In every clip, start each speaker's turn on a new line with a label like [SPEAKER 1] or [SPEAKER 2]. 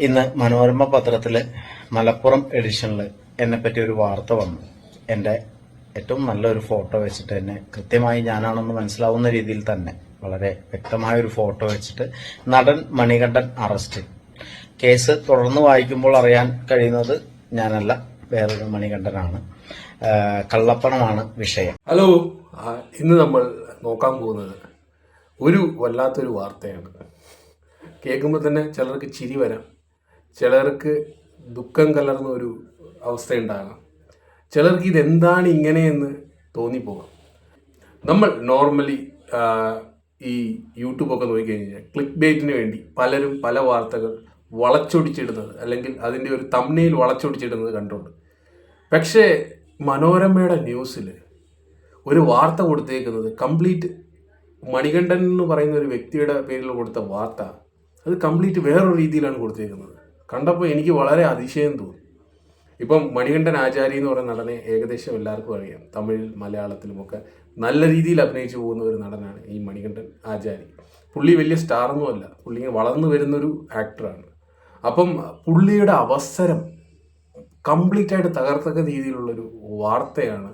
[SPEAKER 1] ഇന്ന് മനോരമ പത്രത്തിൽ മലപ്പുറം എഡിഷനിൽ എന്നെ പറ്റി ഒരു വാർത്ത വന്നു. എന്റെ ഏറ്റവും നല്ലൊരു ഫോട്ടോ വെച്ചിട്ട് എന്നെ കൃത്യമായി ഞാനാണെന്ന് മനസ്സിലാവുന്ന രീതിയിൽ തന്നെ വളരെ വ്യക്തമായ ഒരു ഫോട്ടോ വെച്ചിട്ട് നടൻ മണികണ്ഠൻ അറസ്റ്റ് കേസ് തുടർന്ന് വായിക്കുമ്പോൾ അറിയാൻ കഴിയുന്നത് ഞാനല്ല വേറൊരു മണികണ്ഠനാണ്. കള്ളപ്പണമാണ് വിഷയം.
[SPEAKER 2] ഹലോ ഇന്ന് നമ്മൾ നോക്കാൻ പോകുന്നത് ഒരു വല്ലാത്തൊരു വാർത്തയാണ്. കേൾക്കുമ്പോൾ തന്നെ ചിലർക്ക് ചിരി വരാം. ചിലർക്ക് ദുഃഖം കലർന്ന ഒരു അവസ്ഥയുണ്ടാകാം ചിലർക്ക് ഇതെന്താണ് ഇങ്ങനെയെന്ന് തോന്നിപ്പോകാം. നമ്മൾ നോർമലി ഈ യൂട്യൂബൊക്കെ നോക്കിക്കഴിഞ്ഞാൽ ക്ലിക്ക് ബേറ്റിന് വേണ്ടി പലരും പല വാർത്തകൾ വളച്ചൊടിച്ചിടുന്നത് അല്ലെങ്കിൽ അതിന്റെ ഒരു തമ്നയിൽ വളച്ചൊടിച്ചിടുന്നത് കണ്ടുണ്ട്. പക്ഷേ മനോരമയുടെ ന്യൂസിൽ ഒരു വാർത്ത കൊടുത്തേക്കുന്നത് കംപ്ലീറ്റ് മണികണ്ഠൻ എന്ന് പറയുന്ന ഒരു വ്യക്തിയുടെ പേരിൽ കൊടുത്ത വാർത്ത അത് കംപ്ലീറ്റ് വേറൊരു രീതിയിലാണ് കൊടുത്തേക്കുന്നത്. കണ്ടപ്പോൾ എനിക്ക് വളരെ അതിശയം തോന്നി. ഇപ്പം മണികണ്ഠൻ ആചാരി എന്ന് പറയുന്ന നടനെ ഏകദേശം എല്ലാവർക്കും അറിയാം. തമിഴിൽ മലയാളത്തിലുമൊക്കെ നല്ല രീതിയിൽ അഭിനയിച്ചു പോകുന്ന ഒരു നടനാണ് ഈ മണികണ്ഠൻ ആചാരി. പുള്ളി വലിയ സ്റ്റാറൊന്നുമല്ല പുള്ളി വളർന്നു വരുന്നൊരു ആക്ടറാണ്. അപ്പം പുള്ളിയുടെ അവസരം കംപ്ലീറ്റ് ആയിട്ട് തകർത്തക്ക രീതിയിലുള്ളൊരു വാർത്തയാണ്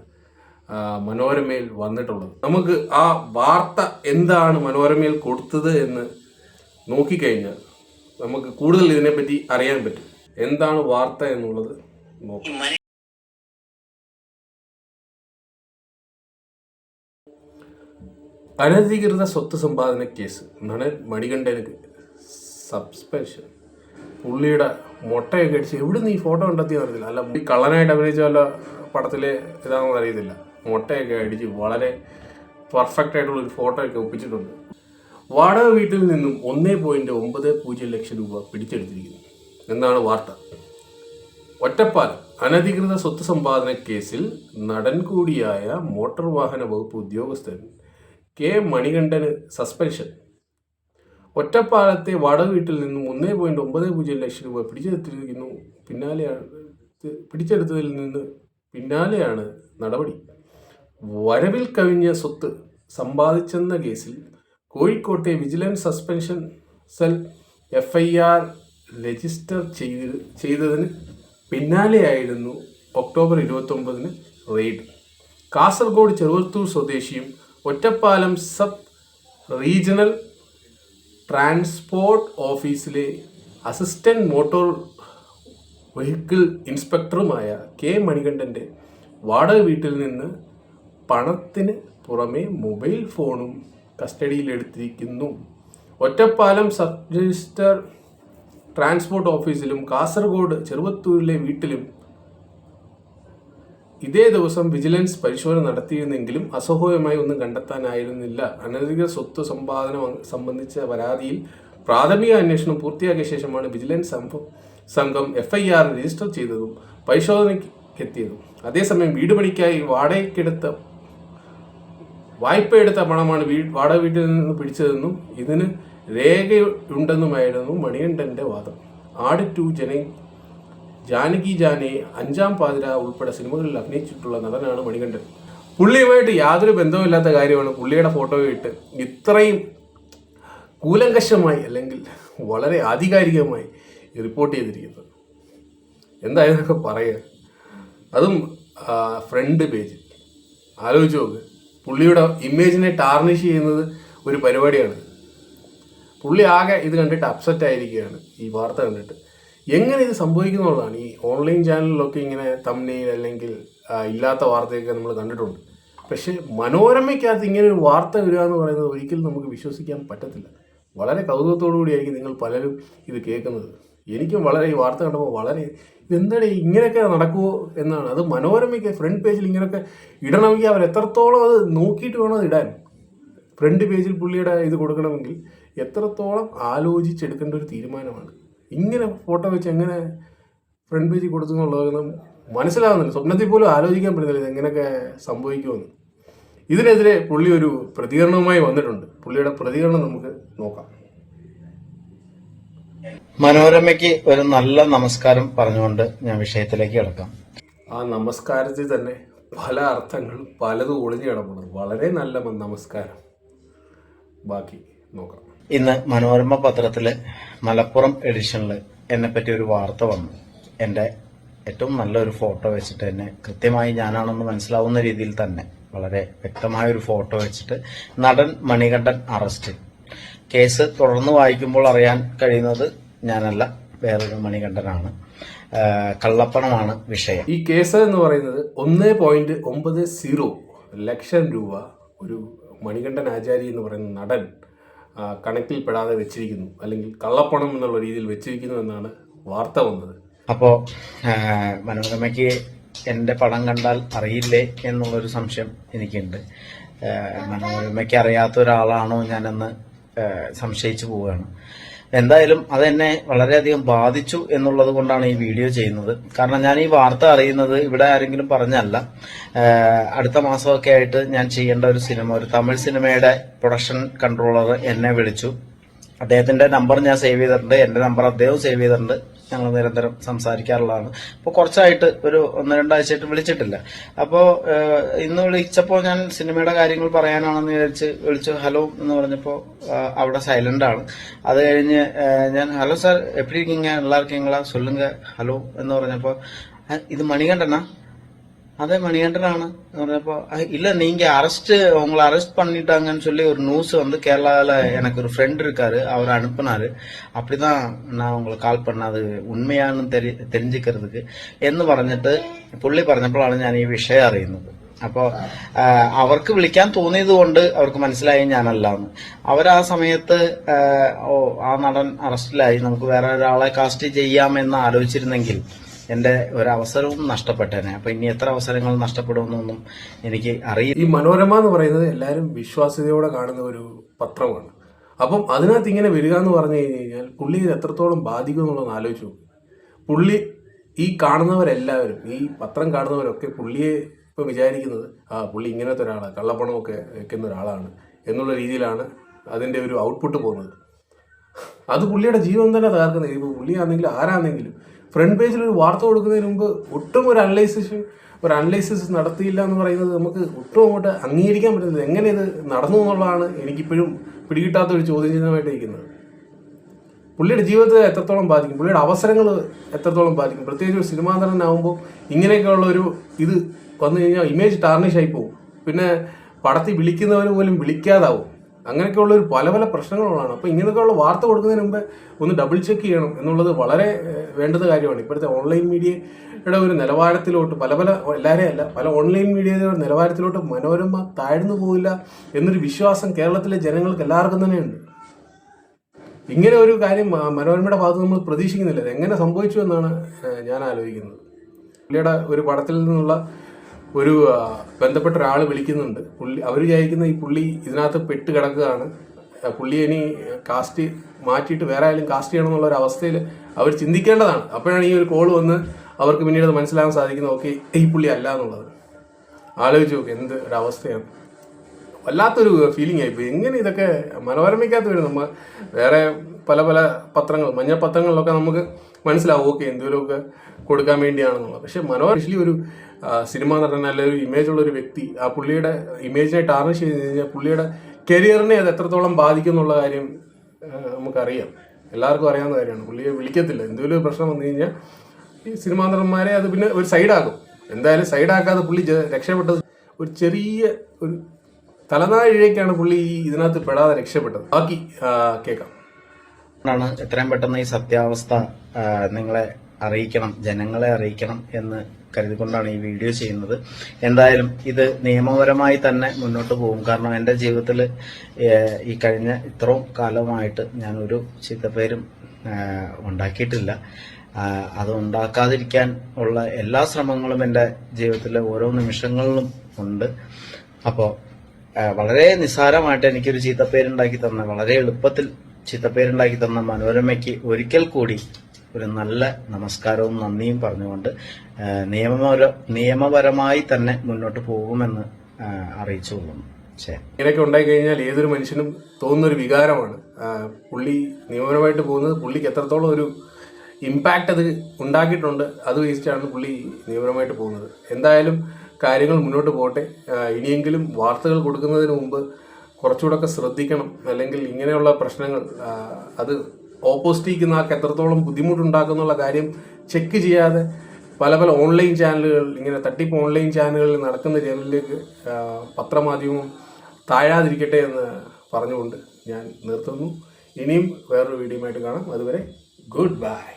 [SPEAKER 2] മനോരമയിൽ വന്നിട്ടുള്ളത്. നമുക്ക് ആ വാർത്ത എന്താണ് മനോരമയിൽ കൊടുത്തത് എന്ന് നോക്കിക്കഴിഞ്ഞാൽ നമുക്ക് കൂടുതൽ ഇതിനെപ്പറ്റി അറിയാൻ പറ്റും. എന്താണ് വാർത്ത എന്നുള്ളത് നോക്കാം. അനധികൃത സ്വത്ത് സമ്പാദന കേസ്. നടൻ മണികണ്ഠന് സബ്സ്പെൻഷൻ പുള്ളിയുടെ മുട്ടയൊക്കെ അടിച്ച് എവിടെ നിന്ന് ഈ ഫോട്ടോ കണ്ടെത്തിയെന്ന് അറിയത്തില്ല. അല്ല ഈ കള്ളനായിട്ട് അഭിനയിച്ച വല്ല പടത്തിലെ ഇതാണെന്ന് അറിയത്തില്ല. മുട്ടയൊക്കെ അടിച്ച് വളരെ പെർഫെക്റ്റ് ആയിട്ടുള്ള ഒരു ഫോട്ടോ ഒക്കെ ഒപ്പിച്ചിട്ടുണ്ട്. വാടക വീട്ടിൽ നിന്നും ഒന്നേ പോയിന്റ് ഒമ്പത് പൂജ്യം ലക്ഷം രൂപ പിടിച്ചെടുത്തിരിക്കുന്നു. എന്നാണ് വാർത്ത? ഒറ്റപ്പാലം. അനധികൃത സ്വത്ത് സമ്പാദന കേസിൽ നടൻ കൂടിയായ മോട്ടോർ വാഹന വകുപ്പ് ഉദ്യോഗസ്ഥൻ കെ മണികണ്ഠന് സസ്പെൻഷൻ. ഒറ്റപ്പാലത്തെ വാടക വീട്ടിൽ നിന്നും ഒന്നേ പോയിന്റ് ഒമ്പത് പൂജ്യം ലക്ഷം രൂപ പിടിച്ചെടുത്തിരിക്കുന്നു. പിന്നാലെയാണ് പിടിച്ചെടുത്തതിൽ നിന്ന് പിന്നാലെയാണ് നടപടി. വരവിൽ കവിഞ്ഞ സ്വത്ത് സമ്പാദിച്ചെന്ന കേസിൽ കോഴിക്കോട്ടെ vigilance suspension cell F I R register ചെയ്ത് ചെയ്തതിന് പിന്നാലെയായിരുന്നു ഒക്ടോബർ ഇരുപത്തൊമ്പതിന് റെയ്ഡ്. കാസർഗോഡ് ചെറുവത്തൂർ സ്വദേശിയും ഒറ്റപ്പാലം സബ് റീജിയണൽ ട്രാൻസ്പോർട്ട് ഓഫീസിലെ അസിസ്റ്റന്റ് മോട്ടോർ വെഹിക്കിൾ ഇൻസ്പെക്ടറുമായ കെ മണികണ്ഠന്റെ വാടക വീട്ടിൽ നിന്ന് പണത്തിന് പുറമെ മൊബൈൽ ഫോണും കസ്റ്റഡിയിലെടുത്തിരിക്കുന്നു. ഒറ്റപ്പാലം സബ് രജിസ്റ്റർ ട്രാൻസ്പോർട്ട് ഓഫീസിലും കാസർഗോഡ് ചെറുവത്തൂരിലെ വീട്ടിലും ഇതേ ദിവസം വിജിലൻസ് പരിശോധന നടത്തിയിരുന്നെങ്കിലും അസഹോയമായി ഒന്നും കണ്ടെത്താനായിരുന്നില്ല. അനധികൃത സ്വത്ത് സമ്പാദനം സംബന്ധിച്ച പരാതിയിൽ പ്രാഥമിക അന്വേഷണം പൂർത്തിയാക്കിയ ശേഷമാണ് വിജിലൻസ് സംഘം എഫ് ഐ ആർ രജിസ്റ്റർ ചെയ്തതും പരിശോധനയ്ക്ക് എത്തിയതും. അതേസമയം വീടുപണിക്കായി വാടകയ്ക്കെടുത്ത വായ്പ എടുത്ത പണമാണ് വീ വാടക വീട്ടിൽ നിന്ന് പിടിച്ചതെന്നും ഇതിന് രേഖയുണ്ടെന്നുമായിരുന്നു മണികണ്ഠന്റെ വാദം. ആട് ടു ജന ജാനകി ജാനെ അഞ്ചാം പാതിര ഉൾപ്പെടെ സിനിമകളിൽ അഭിനയിച്ചിട്ടുള്ള നടനാണ് മണികണ്ഠൻ. പുള്ളിയുമായിട്ട് യാതൊരു ബന്ധവുമില്ലാത്ത കാര്യമാണ്. പുള്ളിയുടെ ഫോട്ടോ ഇട്ട് ഇത്രയും കൂലങ്കശമായി അല്ലെങ്കിൽ വളരെ ആധികാരികമായി റിപ്പോർട്ട് ചെയ്തിരിക്കുന്നത്. എന്തായതൊക്കെ പറയുക അതും ഫ്രണ്ട് പേജിൽ ആലോചിച്ച് നോക്ക്. പുള്ളിയുടെ ഇമേജിനെ ടാർണിഷ് ചെയ്യുന്നത് ഒരു പരിപാടിയാണ്. പുള്ളി ആകെ ഇത് കണ്ടിട്ട് അപ്സെറ്റ് ആയിരിക്കുകയാണ് ഈ വാർത്ത കണ്ടിട്ട്. എങ്ങനെ ഇത് സംഭവിക്കുന്നുള്ളതാണ് ഈ ഓൺലൈൻ ചാനലിലൊക്കെ ഇങ്ങനെ തമ്മിൽ അല്ലെങ്കിൽ ഇല്ലാത്ത വാർത്തയൊക്കെ നമ്മൾ കണ്ടിട്ടുണ്ട്. പക്ഷേ മനോരമയ്ക്കകത്ത് ഇങ്ങനെ ഒരു വാർത്ത വരിക എന്ന് പറയുന്നത് ഒരിക്കലും നമുക്ക് വിശ്വസിക്കാൻ പറ്റത്തില്ല. വളരെ കൗതുകത്തോടു കൂടിയായിരിക്കും നിങ്ങൾ പലരും ഇത് കേൾക്കുന്നത്. എനിക്കും വളരെ ഈ വാർത്ത കണ്ടപ്പോൾ വളരെ ഇതെന്താണ് ഇങ്ങനെയൊക്കെ നടക്കുമോ എന്നാണ്. അത് മനോരമയ്ക്ക് ഫ്രണ്ട് പേജിൽ ഇങ്ങനെയൊക്കെ ഇടണമെങ്കിൽ അവർ എത്രത്തോളം അത് നോക്കിയിട്ട് വേണം ഇടാൻ. ഫ്രണ്ട് പേജിൽ പുള്ളിയുടെ ഇത് കൊടുക്കണമെങ്കിൽ എത്രത്തോളം ആലോചിച്ചെടുക്കേണ്ട ഒരു തീരുമാനമാണ്. ഇങ്ങനെ ഫോട്ടോ വെച്ച് എങ്ങനെ ഫ്രണ്ട് പേജിൽ കൊടുത്തു എന്നുള്ളതൊന്നും മനസ്സിലാകുന്നില്ല സ്വപ്നത്തിൽ പോലും ആലോചിക്കാൻ പറ്റുന്നില്ല ഇത് എങ്ങനെയൊക്കെ സംഭവിക്കുമെന്ന്. ഇതിനെതിരെ പുള്ളി ഒരു പ്രതികരണവുമായി വന്നിട്ടുണ്ട്. പുള്ളിയുടെ പ്രതികരണം നമുക്ക് നോക്കാം.
[SPEAKER 1] മനോരമയ്ക്ക് ഒരു നല്ല നമസ്കാരം പറഞ്ഞുകൊണ്ട് ഞാൻ വിഷയത്തിലേക്ക് കിടക്കാം.
[SPEAKER 2] ആ നമസ്കാരത്തിൽ തന്നെ പല അർത്ഥങ്ങൾ പലതും ഒളിഞ്ഞു കിടപ്പുണ്ട്. വളരെ നല്ല നമസ്കാരം. ബാക്കി നോക്കാം.
[SPEAKER 1] ഇന്ന് മനോരമ പത്രത്തിൽ മലപ്പുറം എഡിഷനിൽ എന്നെ പറ്റി ഒരു വാർത്ത വന്നു. എന്റെ ഏറ്റവും നല്ലൊരു ഫോട്ടോ വെച്ചിട്ട് തന്നെ കൃത്യമായി ഞാനാണെന്ന് മനസ്സിലാവുന്ന രീതിയിൽ തന്നെ വളരെ വ്യക്തമായ ഒരു ഫോട്ടോ വെച്ചിട്ട് നടൻ മണികണ്ഠൻ അറസ്റ്റ് കേസ് തുടർന്ന് വായിക്കുമ്പോൾ അറിയാൻ കഴിയുന്നത് ഞാനല്ല വേറൊരു മണികണ്ഠനാണ്. കള്ളപ്പണമാണ് വിഷയം.
[SPEAKER 2] ഈ കേസ് എന്ന് പറയുന്നത് ഒന്ന് പോയിന്റ് ഒമ്പത് സീറോ ലക്ഷം രൂപ ഒരു മണികണ്ഠൻ ആചാരി എന്ന് പറയുന്ന നടൻ കണക്കിൽ കണക്കിൽപ്പെടാതെ വെച്ചിരിക്കുന്നു. അല്ലെങ്കിൽ കള്ളപ്പണം എന്നുള്ള രീതിയിൽ വെച്ചിരിക്കുന്നു എന്നാണ് വാർത്ത വന്നത്.
[SPEAKER 1] അപ്പോ ആ, മനോരമയ്ക്ക് എന്റെ പടം കണ്ടാൽ അറിയില്ലേ എന്നുള്ളൊരു സംശയം എനിക്കുണ്ട്. മനോരമയ്ക്ക് അറിയാത്ത ഒരാളാണോ ഞാനെന്ന് സംശയിച്ചു പോവുകയാണ്. എന്തായാലും അതെന്നെ വളരെയധികം ബാധിച്ചു എന്നുള്ളത് കൊണ്ടാണ് ഈ വീഡിയോ ചെയ്യുന്നത്. കാരണം ഞാൻ ഈ വാർത്ത അറിയുന്നത് ഇവിടെ ആരെങ്കിലും പറഞ്ഞല്ല. അടുത്ത മാസമൊക്കെ ആയിട്ട് ഞാൻ ചെയ്യേണ്ട ഒരു സിനിമ ഒരു തമിഴ് സിനിമയുടെ പ്രൊഡക്ഷൻ കൺട്രോളർ എന്നെ വിളിച്ചു. അദ്ദേഹത്തിന്റെ നമ്പർ ഞാൻ സേവ് ചെയ്തിട്ടുണ്ട്. എന്റെ നമ്പർ അദ്ദേഹവും സേവ് ചെയ്തിട്ടുണ്ട്. ഞങ്ങൾ നിരന്തരം സംസാരിക്കാറുള്ളതാണ്. അപ്പോൾ കുറച്ചായിട്ട് ഒരു ഒന്ന് രണ്ടാഴ്ചയായിട്ട് വിളിച്ചിട്ടില്ല. അപ്പോൾ ഇന്ന് വിളിച്ചപ്പോൾ ഞാൻ സിനിമയുടെ കാര്യങ്ങൾ പറയാനാണെന്ന് വിചാരിച്ച് വിളിച്ചു. ഹലോ എന്ന് പറഞ്ഞപ്പോൾ അവിടെ സൈലന്റ് ആണ്. അത് കഴിഞ്ഞ് ഞാൻ ഹലോ സാർ എപ്പിടിരിക്കീങ്ക എല്ലാവർക്കും ഹലോ എന്ന് പറഞ്ഞപ്പോൾ ഇത് മണികണ്ഠനാ? അതെ மணிகண்டனான പറഞ്ഞപ്പോ ഇല്ല നീങ്ക അറസ്റ്റ് உங்களை அரெஸ்ட் பண்ணிட்டாங்கன்னு சொல்லி ஒரு நியூஸ் வந்து கேரளாவில் எனக்கு ஒரு ஃப்ரெண்ட் இருக்காரு அவர் அனுப்புனார் அப்படி தான் நான் உங்களை കാൾ പണ്ണത് ഉണ്മയാണെന്ന് തെരി എന്ന് പറഞ്ഞിട്ട് പുള്ളി പറഞ്ഞപ്പോഴാണ് ഞാൻ ഈ വിഷയം അറിയുന്നത്. അപ്പോൾ അവർക്ക് വിളിക്കാൻ തോന്നിയത് കൊണ്ട് അവർക്ക് മനസ്സിലായി ഞാനല്ല എന്ന് അവർ ആ സമയത്ത് ഓ ആ നടൻ അറസ്റ്റിലായി നമുക്ക് വേറെ ഒരാളെ കാസ്റ്റ് ചെയ്യാമെന്ന് ആലോചിച്ചിരുന്നെങ്കിൽ എന്റെ ഒരു അവസരവും നഷ്ടപ്പെട്ടേനെ. അപ്പൊ ഇനി എത്ര അവസരങ്ങൾ നഷ്ടപ്പെടുമെന്നൊന്നും എനിക്ക് അറിയില്ല.
[SPEAKER 2] ഈ മനോരമ എന്ന് പറയുന്നത് എല്ലാവരും വിശ്വാസ്യതയോടെ കാണുന്ന ഒരു പത്രമാണ്. അപ്പം അതിനകത്ത് ഇങ്ങനെ വരിക എന്ന് പറഞ്ഞു കഴിഞ്ഞു കഴിഞ്ഞാൽ പുള്ളി ഇത് എത്രത്തോളം ബാധിക്കും എന്നുള്ളത് ആലോചിച്ചു. പുള്ളി ഈ കാണുന്നവരെല്ലാവരും ഈ പത്രം കാണുന്നവരൊക്കെ പുള്ളിയെ ഇപ്പം വിചാരിക്കുന്നത് ആ പുള്ളി ഇങ്ങനത്തെ ഒരാളാണ് കള്ളപ്പണമൊക്കെ വെക്കുന്ന ഒരാളാണ് എന്നുള്ള രീതിയിലാണ് അതിന്റെ ഒരു ഔട്ട്പുട്ട് പോകുന്നത്. അത് പുള്ളിയുടെ ജീവൻ തന്നെ തകർക്കുന്നത് ഇപ്പോൾ പുള്ളിയാണെങ്കിലും ആരാണെങ്കിലും ഫ്രണ്ട് പേജിൽ ഒരു വാർത്ത കൊടുക്കുന്നതിന് മുമ്പ് ഒട്ടും ഒരു അനലൈസിസ് ഒരു അനലൈസിസ് നടത്തിയില്ല എന്ന് പറയുന്നത് നമുക്ക് ഒട്ടും അങ്ങോട്ട് അംഗീകരിക്കാൻ പറ്റുന്നത് എങ്ങനെ ഇത് നടന്നു എന്നുള്ളതാണ് എനിക്കിപ്പോഴും പിടികിട്ടാത്ത ഒരു ചോദ്യം ചെയ്യുന്നതായിട്ടിരിക്കുന്നത് പുള്ളിയുടെ ജീവിതത്തെ എത്രത്തോളം ബാധിക്കും? പുള്ളിയുടെ അവസരങ്ങൾ എത്രത്തോളം ബാധിക്കും? പ്രത്യേകിച്ച് ഒരു സിനിമാ നടനാകുമ്പോൾ ഇങ്ങനെയൊക്കെയുള്ള ഒരു ഇത് വന്നു കഴിഞ്ഞാൽ ഇമേജ് ടാർണിഷ് ആയി പോകും പിന്നെ പടത്തിൽ വിളിക്കുന്നവർ പോലും വിളിക്കാതാവും. അങ്ങനെയൊക്കെയുള്ള ഒരു പല പല പ്രശ്നങ്ങളുള്ളതാണ്. അപ്പോൾ ഇങ്ങനെയൊക്കെയുള്ള വാർത്ത കൊടുക്കുന്നതിന് മുമ്പ് ഒന്ന് ഡബിൾ ചെക്ക് ചെയ്യണം എന്നുള്ളത് വളരെ വേണ്ടത് കാര്യമാണ്. ഇപ്പോഴത്തെ ഓൺലൈൻ മീഡിയയുടെ ഒരു നിലവാരത്തിലോട്ട് പല പല എല്ലാവരെയും അല്ല പല ഓൺലൈൻ മീഡിയയുടെ ഒരു നിലവാരത്തിലോട്ട് മനോരമ താഴ്ന്നു പോകില്ല എന്നൊരു വിശ്വാസം കേരളത്തിലെ ജനങ്ങൾക്ക് എല്ലാവർക്കും തന്നെയുണ്ട്. ഇങ്ങനെ ഒരു കാര്യം മനോരമയുടെ ഭാഗത്ത് നമ്മൾ പ്രതീക്ഷിക്കുന്നില്ല. എങ്ങനെ സംഭവിച്ചു എന്നാണ് ഞാൻ ആലോചിക്കുന്നത്. പുള്ളിയുടെ ഒരു പടത്തിൽ നിന്നുള്ള ഒരു ബന്ധപ്പെട്ട ഒരാൾ വിളിക്കുന്നുണ്ട്. പുള്ളി അവർ വിചാരിക്കുന്ന ഈ പുള്ളി ഇതിനകത്ത് പെട്ട് കിടക്കുകയാണ്. പുള്ളി ഇനി കാസ്റ്റ് മാറ്റിയിട്ട് വേറെ ആയാലും കാസ്റ്റ് ചെയ്യണം എന്നുള്ള ഒരു അവസ്ഥയിൽ അവർ ചിന്തിക്കേണ്ടതാണ്. അപ്പോഴാണ് ഈ ഒരു കോൾ വന്ന് അവർക്ക് പിന്നീട് അത് മനസ്സിലാക്കാൻ സാധിക്കുന്നത് ഓക്കെ ഈ പുള്ളി അല്ല എന്നുള്ളത്. ആലോചിച്ച് നോക്ക് എന്ത് ഒരു അവസ്ഥയാണ്. വല്ലാത്തൊരു ഫീലിംഗ് ആയിപ്പോയി എങ്ങനെ ഇതൊക്കെ മനോരമയ്ക്കകത്ത് വരും നമ്മൾ വേറെ പല പല പത്രങ്ങൾ മഞ്ഞ പത്രങ്ങളിലൊക്കെ നമുക്ക് മനസ്സിലാവും ഓക്കെ എന്തെങ്കിലുമൊക്കെ കൊടുക്കാൻ വേണ്ടിയാണെന്നുള്ളത്. പക്ഷേ പക്ഷെ ആക്ച്വലി ഒരു സിനിമ നടൻ അല്ലെ ഒരു ഇമേജ് ഉള്ള ഒരു വ്യക്തി. ആ പുള്ളിയുടെ ഇമേജിനെ ടാർണിഷ് ചെയ്ത് കഴിഞ്ഞാൽ പുള്ളിയുടെ കരിയറിനെ അത് എത്രത്തോളം ബാധിക്കും എന്നുള്ള കാര്യം നമുക്കറിയാം. എല്ലാവർക്കും അറിയാവുന്ന കാര്യമാണ്. പുള്ളിയെ വിളിക്കത്തില്ല. എന്തെങ്കിലും പ്രശ്നം വന്നു കഴിഞ്ഞാൽ ഈ സിനിമാ നടന്മാരെ അത് പിന്നെ ഒരു സൈഡാകും എന്തായാലും സൈഡാക്കാതെ പുള്ളി രക്ഷപ്പെട്ടത് ഒരു ചെറിയ ഒരു തലനാഴിഴയ്ക്കാണ് പുള്ളി ഈ ഇതിനകത്ത് പെടാതെ രക്ഷപ്പെട്ടത്. ബാക്കി കേൾക്കാം. ാണ്
[SPEAKER 1] എത്രയും പെട്ടെന്ന് ഈ സത്യാവസ്ഥ നിങ്ങളെ അറിയിക്കണം ജനങ്ങളെ അറിയിക്കണം എന്ന് കരുതിക്കൊണ്ടാണ് ഈ വീഡിയോ ചെയ്യുന്നത്. എന്തായാലും ഇത് നിയമപരമായി തന്നെ മുന്നോട്ട് പോകും. കാരണം എന്റെ ജീവിതത്തിൽ ഈ കഴിഞ്ഞ ഇത്രയും കാലമായിട്ട് ഞാൻ ഒരു ചീത്തപ്പേരും ഉണ്ടാക്കിയിട്ടില്ല. അത് ഉണ്ടാക്കാതിരിക്കാൻ ഉള്ള എല്ലാ ശ്രമങ്ങളും എന്റെ ജീവിതത്തിലെ ഓരോ നിമിഷങ്ങളിലും ഉണ്ട്. അപ്പോൾ വളരെ നിസ്സാരമായിട്ട് എനിക്കൊരു ചീത്തപ്പേരുണ്ടാക്കി തന്ന വളരെ എളുപ്പത്തിൽ ചീത്തപ്പേരുണ്ടാക്കി തന്ന മനോരമയ്ക്ക് ഒരിക്കൽ കൂടി ഒരു നല്ല നമസ്കാരവും നന്ദിയും പറഞ്ഞുകൊണ്ട് നിയമപര നിയമപരമായി തന്നെ മുന്നോട്ട് പോകുമെന്ന് അറിയിച്ചു കൊള്ളുന്നു
[SPEAKER 2] ഇങ്ങനെയൊക്കെ ഉണ്ടായി കഴിഞ്ഞാൽ ഏതൊരു മനുഷ്യനും തോന്നുന്ന ഒരു വികാരമാണ്. പുള്ളി നിയമപരമായിട്ട് പോകുന്നത് പുള്ളിക്ക് എത്രത്തോളം ഒരു ഇമ്പാക്റ്റ് അത് ഉണ്ടാക്കിയിട്ടുണ്ട് അത് വെച്ചിട്ടാണ് പുള്ളി നിയമപരമായിട്ട് പോകുന്നത്. എന്തായാലും കാര്യങ്ങൾ മുന്നോട്ട് പോകട്ടെ. ഇനിയെങ്കിലും വാർത്തകൾ കൊടുക്കുന്നതിന് മുമ്പ് കുറച്ചുകൂടെ ശ്രദ്ധിക്കണം. അല്ലെങ്കിൽ ഇങ്ങനെയുള്ള പ്രശ്നങ്ങൾ അത് ഓപ്പോസിറ്റ് ഇരിക്കുന്ന ആൾക്ക് എത്രത്തോളം ബുദ്ധിമുട്ടുണ്ടാക്കുന്നുള്ള കാര്യം ചെക്ക് ചെയ്യാതെ പല പല ഓൺലൈൻ ചാനലുകൾ ഇങ്ങനെ തട്ടിപ്പ് ഓൺലൈൻ ചാനലുകളിൽ നടക്കുന്ന ചാനലിലേക്ക് പത്രമാധ്യമം താഴാതിരിക്കട്ടെ എന്ന് പറഞ്ഞുകൊണ്ട് ഞാൻ നിർത്തുന്നു. ഇനിയും വേറൊരു വീഡിയോ ആയിട്ട് കാണാം. അതുവരെ ഗുഡ് ബൈ